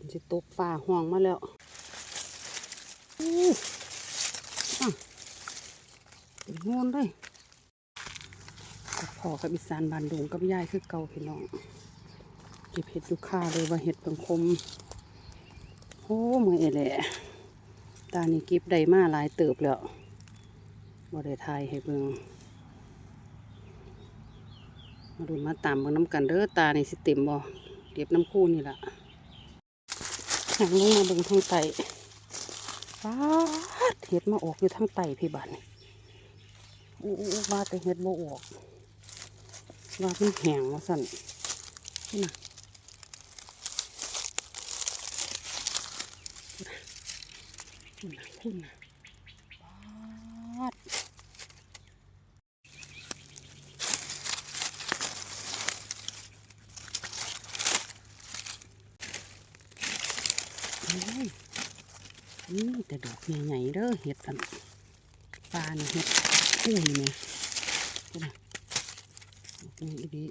นสิตกฟ้าห้องมาแล้วอู้อะเป็นงวนเลยกับพ่อกับอีสานบานดงกับยายคือเก่าพี่น้องเก็บเห็ดอยู่ค่าเลยว่าเห็ดเพิงคมโอ้มือเอแหละตานี่ก็บได้มาหลายเติบแล้วบ่ได้ทายให้เบิ่งมาดูมาตามเบิ่งน้ำกันเด้อตานี่สิเต็มบ่เก็บน้ำคู่นี่ล่ะ หางลงมาเบิ่งทางไตป้าดเห็ดมาออกอยู่ทางไตพี่บัดนอู้อู้มาแต่เห็ดบ่ออกว่ามันแหงว่าสั่นนี่นะคุณนะคุณนะปาดโอ้ย นี่แต่ดอกใหญ่ๆเด้อเห็ดกันปลาเนี่ยเห็ดคู่นี่ไหมคุณนะนี่อีดี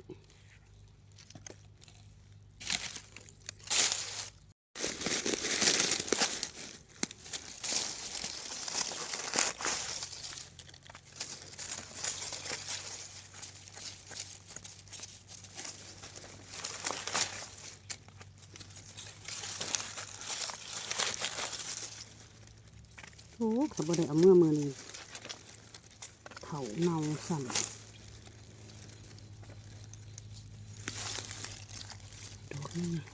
อ้ขับบ่ได้เอาเมื่อมือนี้เถาเนาสั่นดอกนี่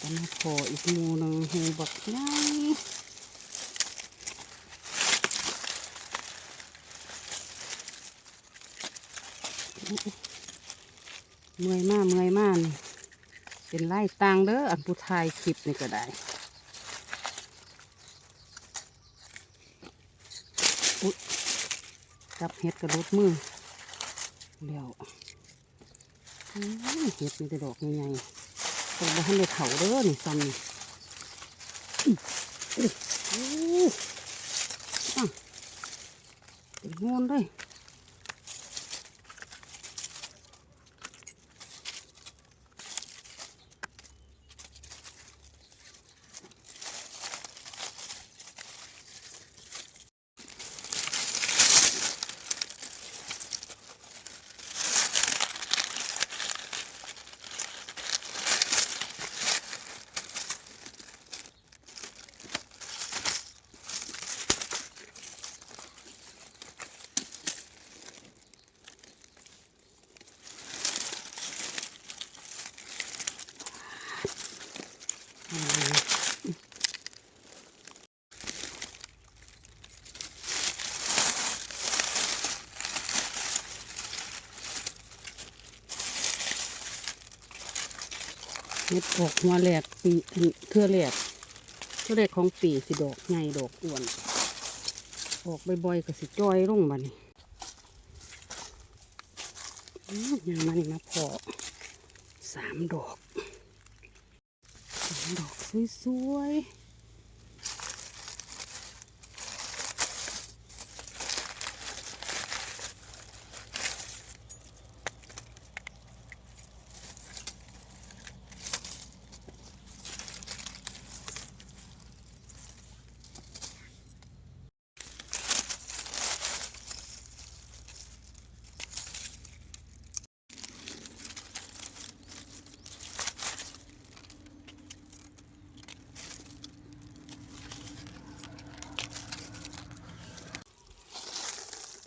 ก็มาพออีกมูหนึงหูบักใหญ่เมื่อยมากเมื่อยมากเป็นไล่ตังเด้ออันผู้ทายคลิปนี่ก็ได้อุ๊ยจับเห็ดกระโดดมือเดี๋ยวเห็ดมีแต่ดอกใหญ่ๆ ต้องบ่ให้เขาเด้อนี่ซ้ำนี่อื้ออื้ออะเป็นงวนเลย เม็ดออกหัวแหลกปีเทื่อแหลกเทื่อแหลกของปีสิดอกใหญ่ดอกอ้วน ออกบ่อยๆก็สิจ้อยลงมานี่ยังมานี่มาพอสามดอกสามดอกสวยๆ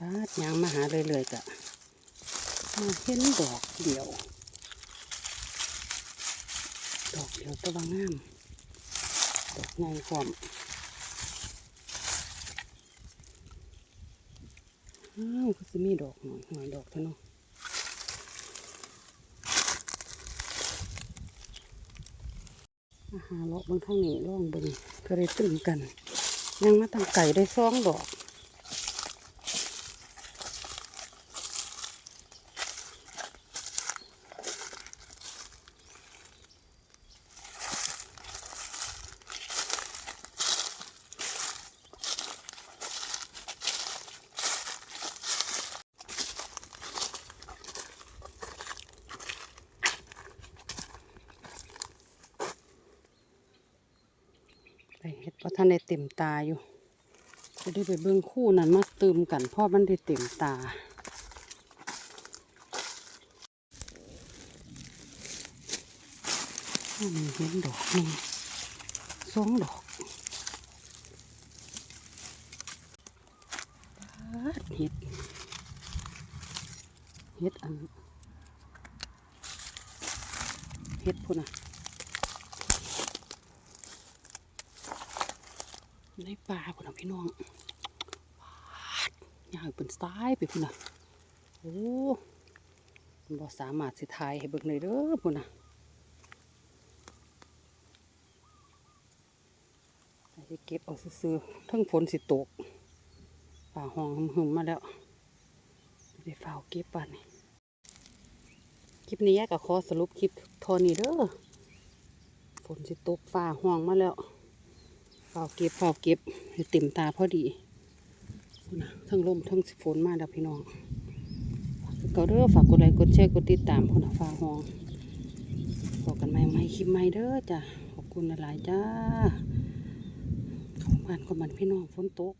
าดยางมาหาเรื่อยๆกะมาเห็นดอกเดียว ดอกเดียวตัวางาม ดอกใหญ่พร้อมอ้าวก็จะมีดอกหน่อยหน่อยดอกเท่านั้นอาหารเลาะบางทางนี้ล่องเบงก็ได้ตื่นกัน ยังมาทางไก่ได้สองดอก ว่าะท่านได้เต็มตาอยู่จะได้ไปเบิ่งคู่นั้นมาติมกันพราะมันได้เต็มตาอันนี้เห็นดอกหนึ่งสองดอกเห็ด เห็ดอัน เห็ดพุ่นอะ ในป่าพุ่นนะพี่น้องยาวเป็นซ้ายไปพุ่นอะโอ้มันบ่สามารถสิทายให้เบิ่งเลยเด้อพุ่นอะจะเก็บเอาซื้อๆทั้งฝนสิตกป่าห้องหึมมาแล้วไปฝ้าเก็บป่านนี่คลิปนี้ยก็ขอสรุปคลิปทอนี้เด้อฝนสิตกฝ่าห้องมาแล้ว ฝ้าวเก็บฝ้าวเก็บให้เต็มตาพอดีนะทั้งลมทั้งฝนมาดับพี่น้องก็เด้อฝากกดไลค์กดแชร์กดติดตามพนนะฝ้าห้องบอกกันใหม่ใหม่คลิปใหม่เด้อจ้ะขอบคุณหลายจ้าของบ้านก็มันพี่น้องฝนตก